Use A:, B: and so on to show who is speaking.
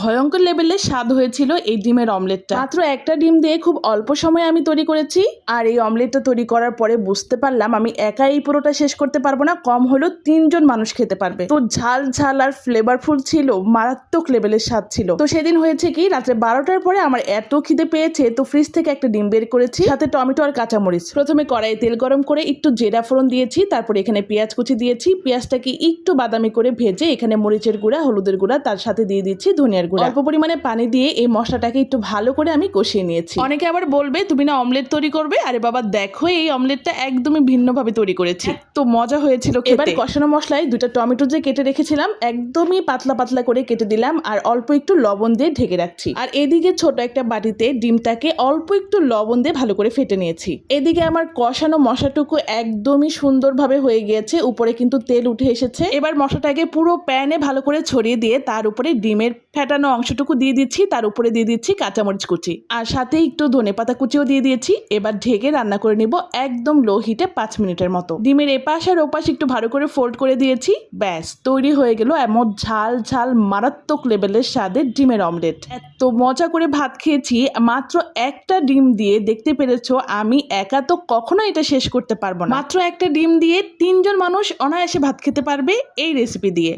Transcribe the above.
A: ভয়ঙ্কর লেভেলের স্বাদ হয়েছিল এই ডিমের অমলেটটা। মাত্র একটা ডিম দিয়ে খুব অল্প সময়ে আমি তৈরি করেছি, আর এই অমলেটটা তৈরি করার পরে বুঝতে পারলাম আমি একা এই পুরোটা শেষ করতে পারব না, কম হলেও তিনজন মানুষ খেতে পারবে। তো ঝাল ঝাল আর ফ্লেভারফুল ছিল, মারাত্মক লেভেলের স্বাদ ছিল। তো সেদিন হয়েছে কি, রাত্রে বারোটার পরে আমার এত খিদে পেয়েছে, তো ফ্রিজ থেকে একটা ডিম বের করেছি, সাথে টমেটো আর কাঁচামরিচ। প্রথমে কড়াইয়ে তেল গরম করে একটু জেরা ফোড়ন দিয়েছি, তারপরে এখানে পেঁয়াজ কুচি দিয়েছি, পেঁয়াজটাকে একটু বাদামি করে ভেজে এখানে মরিচের গুঁড়া, হলুদের গুঁড়া, তার সাথে দিয়ে দিচ্ছি ধনিয়ার গুঁড়া। অল্প পরিমাণে পানি দিয়ে এই মশলাটাকে একটু ভালো করে আমি কষিয়ে নিয়েছি। অনেকে আবার বলবে তুমি না অমলেট তৈরি করবে? আরে বাবা দেখো এই অমলেটটা একদমই ভিন্নভাবে তৈরি করেছি। তো মজা হয়েছিল এবার কষানো মশলায় দুটো টমেটো যে কেটে রেখেছিলাম একদমই পাতলা পাতলা করে কেটে দিলাম আর অল্প একটু লবণ দিয়ে ঢেকে রাখছি। আর এদিকে ছোট একটা বাটিতে ডিমটাকে অল্প একটু লবণ দিয়ে ভালো করে ফেটে নিয়েছি। এদিকে আমার কষানো মশাটুকু একদমই সুন্দরভাবে হয়ে গিয়েছে উপরে কিন্তু তেল উঠে এসেছে। এবার মশলাটাকে পুরো প্যানে ভালো করে ছড়িয়ে দিয়ে তার উপরে ডিমের ফেটানো অংশটুকু দিয়ে দিচ্ছি, তার উপরে দিয়ে দিচ্ছি কাঁচামরিচ কুচি। আর সাথে একটু ধনেপাতা কুচিও দিয়ে দিয়েছি। এবার ঢেকে রান্না করে নিব একদম লো হিটে পাঁচ মিনিটের মতো। ডিমের এপাশ আর ওপাশ একটু ভালো করে ফোল্ড করে দিয়েছি। ব্যাস, তৈরি হয়ে গেল এমন ঝাল ঝাল, মারাত্মক লেভেলের স্বাদের ডিমের অমলেট এত মজা করে ভাত খেয়েছি, মাত্র একটা ডিম দিয়ে দেখতে পেরেছ, আমি একা তো কখনো এটা শেষ করতে পারব না। মাত্র একটা ডিম দিয়ে তিনজন মানুষ অনায়াসে ভাত খেতে পারবে এই রেসিপি দিয়ে।